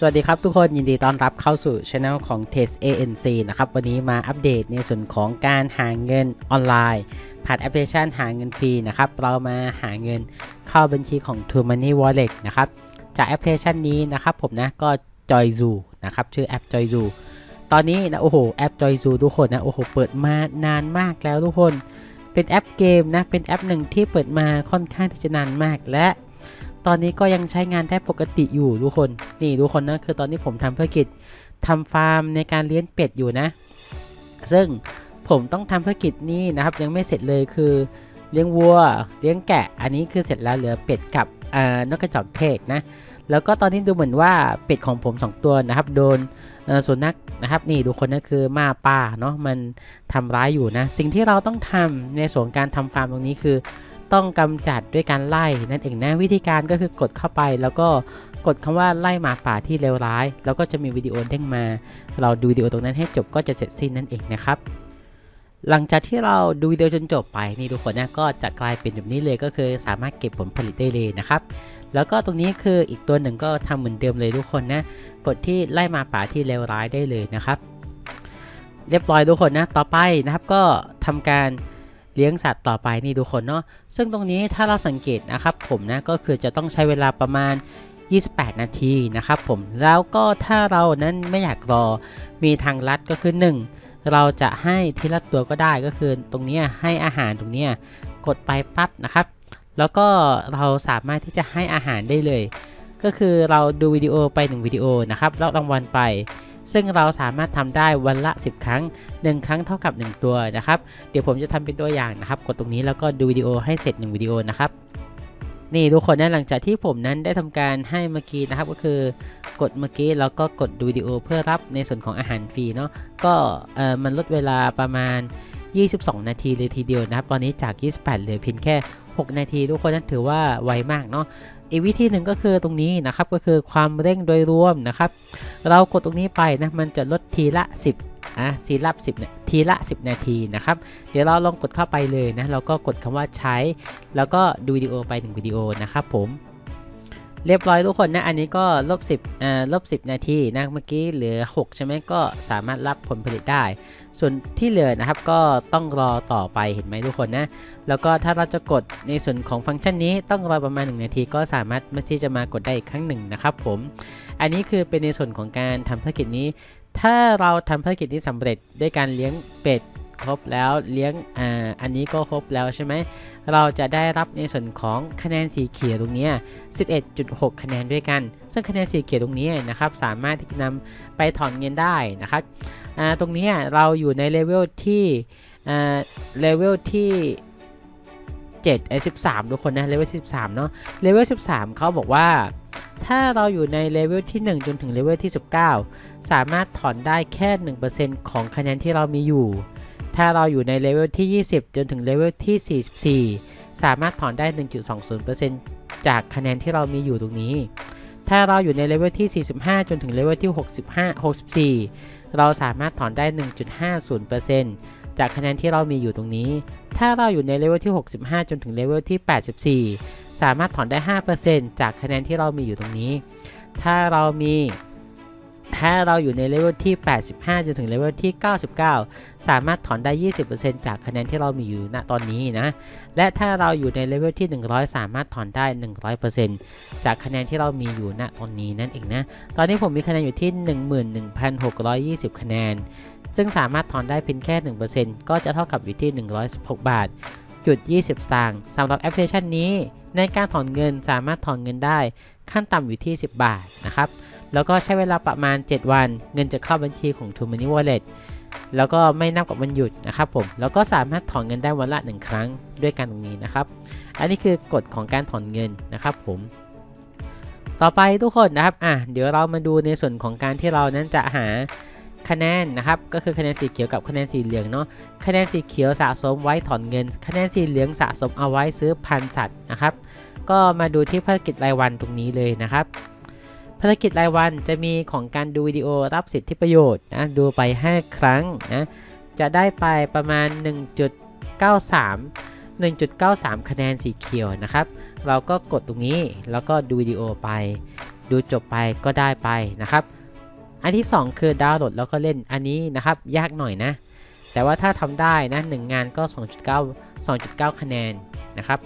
สวัสดีครับทุกคนยินดีต้อนรับเข้าสู่ช anel ของ Test ANC นะครับวันนี้มาอัปเดตในส่วนของการหาเงินออนไลน์ ผ่านแอปพลิเคชันหาเงินฟรีนะครับเรามาหาเงินเข้าบัญชีของ True Money Wallet นะครับจากแอปพลิเคชันนี้นะครับผมนะก็ JoyZoo นะครับชื่อแอป JoyZoo ตอนนี้นะโอ้โหแอป JoyZoo ทุกคนนะโอ้โหเปิดมานานมากแล้วทุกคน เป็นแอปเกมนะเป็นแอปหนึ่งที่เปิดมาค่อนข้างที่จะนานมากและ ตอนนี้ก็ยังใช้งานได้ปกติอยู่ทุกคน นี่ทุกคนนะคือตอนนี้ผมทำธุรกิจทำฟาร์มในการเลี้ยงเป็ดอยู่นะ ซึ่งผมต้องทำธุรกิจนี้นะครับ ยังไม่เสร็จเลยคือเลี้ยงวัว เลี้ยงแกะ อันนี้คือเสร็จแล้วเหลือเป็ดกับนกกระจอกเทศนะ แล้วก็ตอนนี้ดูเหมือนว่าเป็ดของผม 2 ตัวนะครับ โดนสุนัขนะครับ นี่ดูคนนั่นคือหมาป่าเนาะมันทำร้ายอยู่นะ สิ่งที่เราต้องทำในส่วนการทำฟาร์มตรงนี้คือ ต้องกำจัดด้วยการไล่นั่นเองนะวิธีการก็คือกดเข้าไปแล้วก็กดคำว่าไล่หมาป่าที่เลวร้าย แล้วก็จะมีวิดีโอเด้งมา เราดูวิดีโอตรงนั้นให้จบก็จะเสร็จสิ้นนั่นเองนะครับหลังจากที่เราดูวิดีโอจนจบไปนี่ทุกคนนะก็จะกลายเป็นแบบนี้เลยก็คือสามารถเก็บผลผลิตได้เลยนะครับ แล้วก็ตรงนี้คืออีกตัวหนึ่งก็ทำเหมือนเดิมเลยทุกคนนะ กดที่ไล่หมาป่าที่เลวร้ายได้เลยนะครับ เรียบร้อยทุกคนนะ ต่อไปนะครับก็ทำการ เลี้ยงสัตว์ต่อไปนี่ทุกคนเนาะซึ่งตรงนี้ถ้าเราสังเกตนะครับผมนะก็คือจะต้องใช้เวลาประมาณ 28 นาทีนะครับผมแล้วก็ถ้าเรานั้นไม่อยากรอมีทางลัดก็คือ 1 เราจะให้ทีละตัวก็ได้ก็คือตรงนี้ให้อาหารตรงนี้กดไปปั๊บนะครับ แล้วก็เราสามารถที่จะให้อาหารได้เลย ก็คือเราดูวิดีโอไป1วิดีโอนะครับแล้วรางวัลไป ซึ่งเราสามารถทำได้วันละ 10 ครั้ง 1 ครั้งเท่ากับ 1 ตัวนะครับ เดี๋ยวผมจะทำเป็นตัวอย่างนะครับ กดตรงนี้แล้วก็ดูวิดีโอให้เสร็จ 1 วิดีโอนะครับนี่ทุกคนนะหลังจากที่ผมนั้นได้ทำการให้เมื่อกี้นะครับ ก็คือกดเมื่อกี้แล้วก็กดดูวิดีโอเพื่อรับในส่วนของอาหารฟรีเนาะก็เออมันลดเวลาประมาณ 22 นาทีเลยทีเดียวนะครับ ตอนนี้จาก 28 เหลือเพียงแค่ 6 นาที ทุกคนนั้นถือว่าไวมากเนาะ อีกวิธีหนึ่งก็คือตรงนี้นะครับก็คือความเร่งโดยรวมนะครับ เรากดตรงนี้ไปนะมันจะลดทีละ 10อะทีละ10นาทีละ 10 นาทีนะครับ เดี๋ยวเราลองกดเข้าไปเลยนะเราก็กดคำว่าใช้ แล้วก็ดูวิดีโอไป1วิดีโอนะครับผม เรียบร้อยทุกคนนะ อันนี้ก็ลบ10อ่าลบ10นาทีนะ เมื่อกี้เหลือ 6 ใช่ไหมก็สามารถรับผลผลิตได้ ส่วนที่เหลือนะครับก็ต้องรอต่อไปเห็นไหมทุกคนนะ แล้วก็ถ้าเราจะกดในส่วนของฟังก์ชันนี้ต้องรอประมาณ 1 นาที ก็สามารถมาที่จะมากดได้อีกครั้งหนึ่งนะครับผม อันนี้คือเป็นในส่วนของการทำภารกิจนี้ ถ้าเราทำภารกิจนี้สำเร็จด้วยการเลี้ยงเป็ด ครบแล้วเลี้ยงอ่าอันนี้ก็ครบแล้วใช่ไหมเราจะได้รับในส่วนของคะแนนสีเขียวตรงนี้ 11.6 คะแนนด้วยกัน ซึ่งคะแนนสีเขียวตรงนี้นะครับสามารถที่จะนำไปถอนเงินได้นะครับอ่าตรงนี้เราอยู่ในเลเวลที่อ่าเลเวลที่7ไอ้13 ทุกคนนะเลเวล13 เนาะเลเวล13 เขาบอกว่า ถ้าเราอยู่ในเลเวลที่ 1 จนถึงเลเวลที่ 19 สามารถถอนได้แค่ 1%ของคะแนนที่เรามีอยู่ ถ้าเราอยู่ในเลเวลที่ 20 จนถึงเลเวลที่ 44 สามารถถอนได้ 1.20%จากคะแนนที่เรามีอยู่ตรงนี้ ถ้าเราอยู่ในเลเวลที่ 45 จนถึงเลเวลที่ 65 64 เราสามารถถอนได้ 1.50%จากคะแนนที่เรามีอยู่ตรงนี้ ถ้าเราอยู่ในเลเวลที่ 65 จนถึงเลเวลที่ 84 สามารถถอนได้ 5%จากคะแนนที่เรามีอยู่ตรงนี้ ถ้าเรามี ถ้าเราอยู่ในเลเวลที่ 85 จนถึงเลเวลที่ 99 สามารถถอนได้ 20%จากคะแนนที่เรามีอยู่ณตอนนี้นะ และถ้าเราอยู่ในเลเวลที่ 100 สามารถถอนได้ 100%จากคะแนนที่เรามีอยู่ณตอนนี้นั่นเองนะ ตอนนี้ผมมีคะแนนอยู่ที่ 11,620 คะแนน ซึ่งสามารถถอนได้เพียงแค่ 1%ก็จะเท่ากับอยู่ที่ 116 บาท จุด 20 สตางค์สำหรับแอปพลิเคชันนี้ ในการถอนเงินสามารถถอนเงินได้ ขั้นต่ำอยู่ที่ 10 บาทนะครับ แล้วก็ใช้เวลาประมาณ 7 วัน เงินจะเข้าบัญชีของ True Money Wallet แล้วก็ไม่นับกับวันหยุดนะครับผมแล้วก็สามารถถอนเงินได้วันละ 1 ครั้งด้วยกันตรงนี้นะครับ อันนี้คือกฎของการถอนเงินนะครับผมต่อไปทุกคนนะครับอะเดี๋ยวเรามาดูในส่วนของการที่เรานั้นจะหาคะแนนนะครับก็คือคะแนนสีเขียวกับคะแนนสีเหลืองเนาะคะแนนสีเขียวสะสมไว้ถอนเงิน คะแนนสีเหลืองสะสมเอาไว้ซื้อพันสัตว์นะครับ ก็มาดูที่ภารกิจรายวันตรงนี้เลยนะครับ ภารกิจรายวันจะมีของการดูวิดีโอรับสิทธิประโยชน์นะดูไป 5 ครั้งนะจะได้ไปประมาณ 1.93 1.93 คะแนนสีเขียวนะครับ เราก็กดตรงนี้แล้วก็ดูวิดีโอไป ดูจบไปก็ได้ไปนะครับ อันที่ 2 คือดาวน์โหลดแล้วก็เล่นอันนี้นะครับ ยากหน่อยนะ แต่ว่าถ้าทำได้นะหนึ่งงานก็ 2.9 2.9 คะแนนนะครับ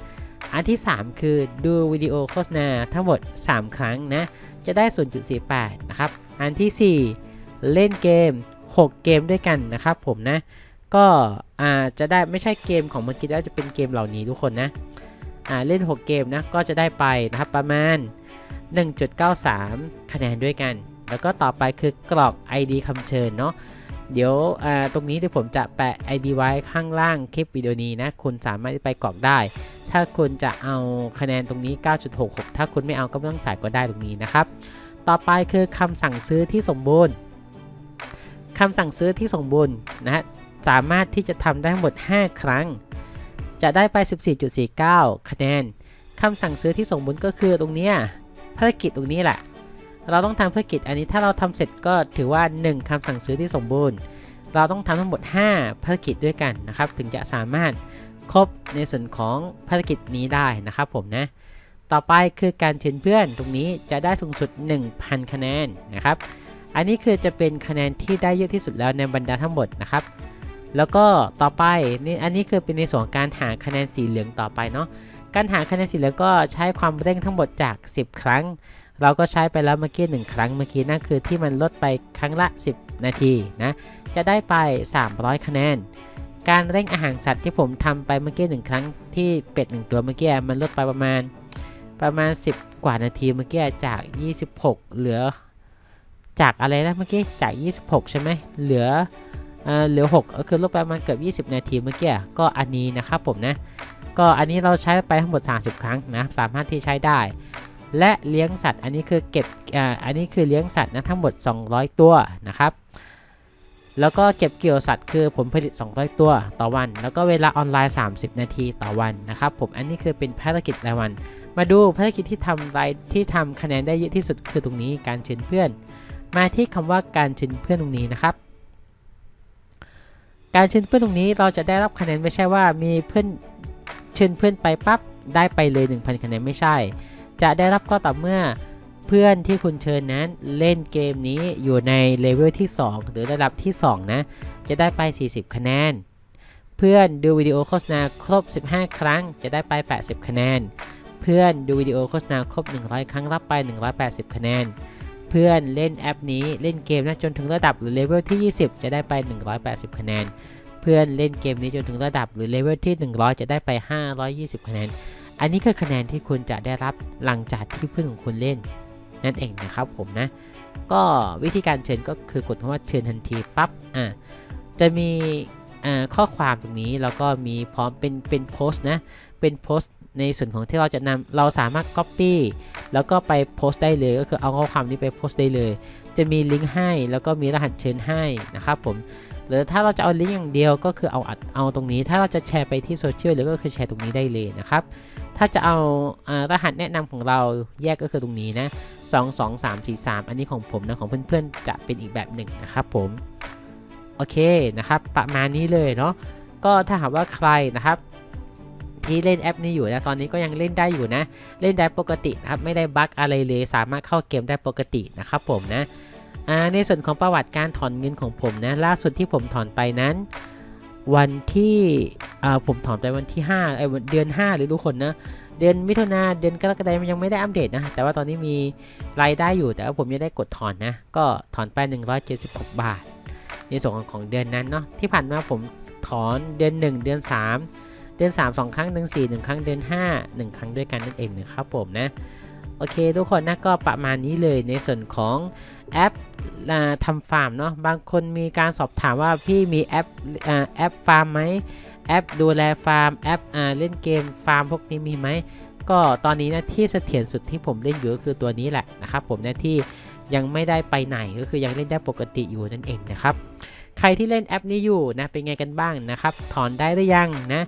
อันที่ 3 คือดูวิดีโอโฆษณาทั้งหมด 3 ครั้งนะ จะได้ 0.48 นะครับ อันทีสี่4 เล่นเกม 6 เกมด้วยกันนะครับผมนะ ก็อาจะได้ไม่ใช่เกมของเมื่อกี้แล้วจะเป็นเกมเหล่านี้ทุกคนนะอ่าเล่น 6 เกมนะก็จะได้ไปนะครับประมาณ 1.93 คะแนนด้วยกัน แล้วก็ต่อไปคือกรอก ID คำเชิญเนาะ เดี๋ยวตรงนี้เดี๋ยวผมจะแปะ ID ไว้ข้างล่างคลิปวิดีโอนี้นะ คุณสามารถไปกรอกได้ ถ้าคุณจะเอาคะแนนตรงนี้ 9.66 ถ้าคุณไม่เอาก็ไม่ต้องใส่ก็ได้ตรงนี้นะครับ ต่อไปคือคำสั่งซื้อที่สมบูรณ์คำสั่งซื้อที่สมบูรณ์นะสามารถที่จะทำได้หมด 5 ครั้ง จะได้ไป 14.49 คะแนนคำสั่งซื้อที่สมบูรณ์ก็คือตรงเนี้ยภารกิจตรงนี้แหละ เราต้องทำภารกิจอันนี้ถ้าเราทำเสร็จก็ถือว่า 1คำสั่งซื้อที่สมบูรณ์ เราต้องทำทั้งหมด 5 ภารกิจด้วยกันนะครับ ถึงจะสามารถครบในส่วนของภารกิจนี้ได้นะครับผมนะ ต่อไปคือการเชิญเพื่อนตรงนี้จะได้สูงสุด 1,000 คะแนนนะครับ อันนี้คือจะเป็นคะแนนที่ได้เยอะที่สุดแล้วในบรรดาทั้งหมดนะครับแล้วก็ต่อไปนี่อันนี้คือเป็นในส่วนของการหาคะแนนสีเหลืองต่อไปเนาะการหาคะแนนสีเหลืองก็ใช้ความเร่งทั้งหมดจาก 10 ครั้ง เราก็ใช้ไปแล้วเมื่อกี้หนึ่งครั้งเมื่อกี้นั่นคือที่มันลดไปครั้งละ 10 นาทีนะ จะได้ไป 300 คะแนน การเร่งอาหารสัตว์ที่ผมทำไปเมื่อกี้หนึ่งครั้งที่เป็ดหนึ่งตัวเมื่อกี้มันลดไปประมาณประมาณ 10 กว่านาทีเมื่อกี้จาก 26 เหลือ จากอะไรนะเมื่อกี้จาก 26 ใช่ไหมเหลือเอ่อเหลือ 6 ก็คือลดไปประมาณเกือบ 20 นาทีเมื่อกี้ก็อันนี้นะครับผมนะ ก็อันนี้เราใช้ไปทั้งหมด 30 ครั้งนะสามารถที่ใช้ได้ และเลี้ยงสัตว์ อันนี้คือเก็บอ่าอันนี้คือเลี้ยงสัตว์นะทั้งหมด 200 ตัวนะครับแล้วก็เก็บเกี่ยวสัตว์คือผลผลิต 200 ตัวต่อวัน แล้วก็เวลาออนไลน์ 30 นาทีต่อวันนะครับผมอันนี้คือเป็นภารกิจรายวัน มาดูภารกิจที่ทำรายที่ทำคะแนนได้เยอะที่สุดคือตรงนี้การเชิญเพื่อน มาที่คำว่าการเชิญเพื่อนตรงนี้นะครับ การเชิญเพื่อนตรงนี้เราจะได้รับคะแนนไม่ใช่ว่ามีเพื่อนเชิญเพื่อนไปปั๊บได้ไปเลย 1,000 คะแนนไม่ใช่ จะได้รับก็ต่อเมื่อเพื่อนที่คุณเชิญนั้นเล่นเกมนี้อยู่ในเลเวลที่ 2 หรือระดับที่ 2 นะ จะได้ไป 40 คะแนน เพื่อนดูวิดีโอโฆษณาครบ 15 ครั้ง จะได้ไป 80 คะแนน เพื่อนดูวิดีโอโฆษณาครบ 100 ครั้งรับไป 180 คะแนน เพื่อนเล่นแอปนี้เล่นเกมนะจนถึงระดับหรือเลเวลที่ 20 จะได้ไป 180 คะแนน เพื่อนเล่นเกมนี้จนถึงระดับหรือเลเวลที่ 100 จะได้ไป 520 คะแนน อันนี้คือคะแนนที่คุณจะได้รับหลังจากที่เพื่อนของคุณเล่น นั่นเองนะครับผมนะ ก็วิธีการเชิญก็คือกดคำว่าเชิญทันทีปั๊บอะจะมีอ่าข้อความตรงนี้แล้วก็มีพร้อมเป็นเป็นโพสต์นะ เป็นโพสต์ในส่วนของที่เราจะนำเราสามารถ Copy แล้วก็ไปโพสต์ได้เลยก็คือเอาข้อความนี้ไปโพสต์ได้เลย จะมีลิงก์ให้แล้วก็มีรหัสเชิญให้นะครับผม หรือถ้าเราจะเอาลิงก์อย่างเดียวก็คือเอาอัดเอาตรงนี้ ถ้าเราจะแชร์ไปที่โซเชียลหรือก็คือแชร์ตรงนี้ได้เลยนะครับ ถ้าจะเอาอารหัสแนะนำของเราแยกก็คือตรงนี้นะ2 2 3 4 3 อันนี้ของผมนะของเพื่อนๆจะเป็นอีกแบบหนึ่งนะครับผมโอเคนะครับ ประมาณนี้เลยเนาะก็ถ้าหากว่าใครนะครับที่เล่นแอปนี้อยู่นะตอนนี้ก็ยังเล่นได้อยู่นะ เล่นได้ปกตินะครับไม่ได้บั๊กอะไรเลย สามารถเข้าเกมได้ปกตินะครับผมนะ ในส่วนของประวัติการถอนเงินของผมนะล่าสุดที่ผมถอนไปนั้น วันที่ผมถอนไปวันที่5ไอ้เดือน 5 หรือทุกคนนะเดือนมิถุนาเดือนกรกฎาคมยังไม่ได้อัปเดตนะ แต่ว่าตอนนี้มีรายได้อยู่แต่ว่าผมยังได้กดถอนนะ ก็ถอนไป 176 บาท ในส่วนของของเดือนนั้นเนาะที่ผ่านมาผมถอนเดือน 1 เดือน 3 เดือน 3 2 ครั้งเดือน4 1 ครั้งเดือน 5 1 ครั้งด้วยกันนั่นเองนะครับผมนะ โอเค ทุกคนนะก็ประมาณนี้เลยในส่วนของแอปอทำฟาร์มเนาะบางคนมีการสอบถามว่าพี่มีแอปอแอปฟาร์มไหมแอปดูแลฟาร์มแอปอเล่นเกมฟาร์มพวกนี้มีไหมก็ตอนนี้นะที่เสถียรสุดที่ผมเล่นอยู่ก็คือตัวนี้แหละนะครับผมนะที่ยังไม่ได้ไปไหนก็คือยังเล่นได้ปกติอยู่นั่นเองนะครับ ใครที่เล่นแอปนี้อยู่นะเป็นไงกันบ้างนะครับถอนได้หรือยังนะ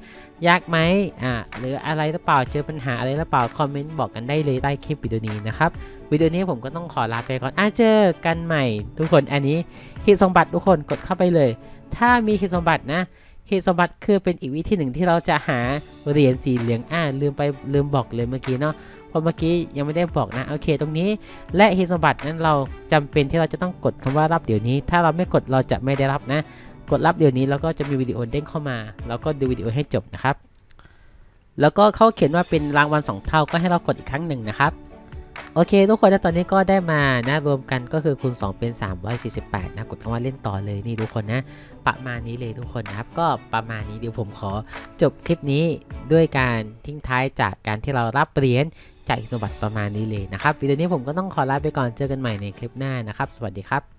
ยากไหมอ่าหรืออะไรหรือเปล่าเจอปัญหาอะไรหรือเปล่าคอมเมนต์บอกกันได้เลยใต้คลิปวิดีโอนี้นะครับวิดีโอนี้ผมก็ต้องขอลาไปก่อนอะเจอกันใหม่ ทุกคนอันนี้หิตสมบัติทุกคนกดเข้าไปเลย ถ้ามีหิตสมบัตินะเหตุสมบัติคือเป็นอีกวิธีหนึ่งที่เราจะหาเหรียญสีเหลืองอ่าลืมไปลืมบอกเลยเมื่อกี้เนาะ ราะเมื่อกี้ยังไม่ได้บอกนะ โอเค ตรงนี้และเหตุสมบัตินั้นเราจำเป็นที่เราจะต้องกดคำว่ารับเดี๋ยวนี้ ถ้าเราไม่กดเราจะไม่ได้รับนะ กดรับเดี๋ยวนี้แล้วก็จะมีวิดีโอเด้งเข้ามาแล้วก็ดูวิดีโอให้จบนะครับ แล้วก็เขาเขียนว่าเป็นรางวัล2เท่าก็ให้เรากดอีกครั้งหนึ่งนะครับโอเค ทุกคนนะตอนนี้ก็ได้มานะรวมกันก็คือคูณ 2 เป็น 348 นะกดคำว่าเล่นต่อเลยนี่ทุกคนนะ ประมาณนี้เลยทุกคนนะครับ ก็ประมาณนี้เดี๋ยวผมขอจบคลิปนี้ด้วยการทิ้งท้ายจากการที่เรารับเหรียญ จากอิสมบัติประมาณนี้เลยนะครับวิดีโอนี้ผมก็ต้องขอลาไปก่อนเจอกันใหม่ในคลิปหน้านะครับ สวัสดีครับ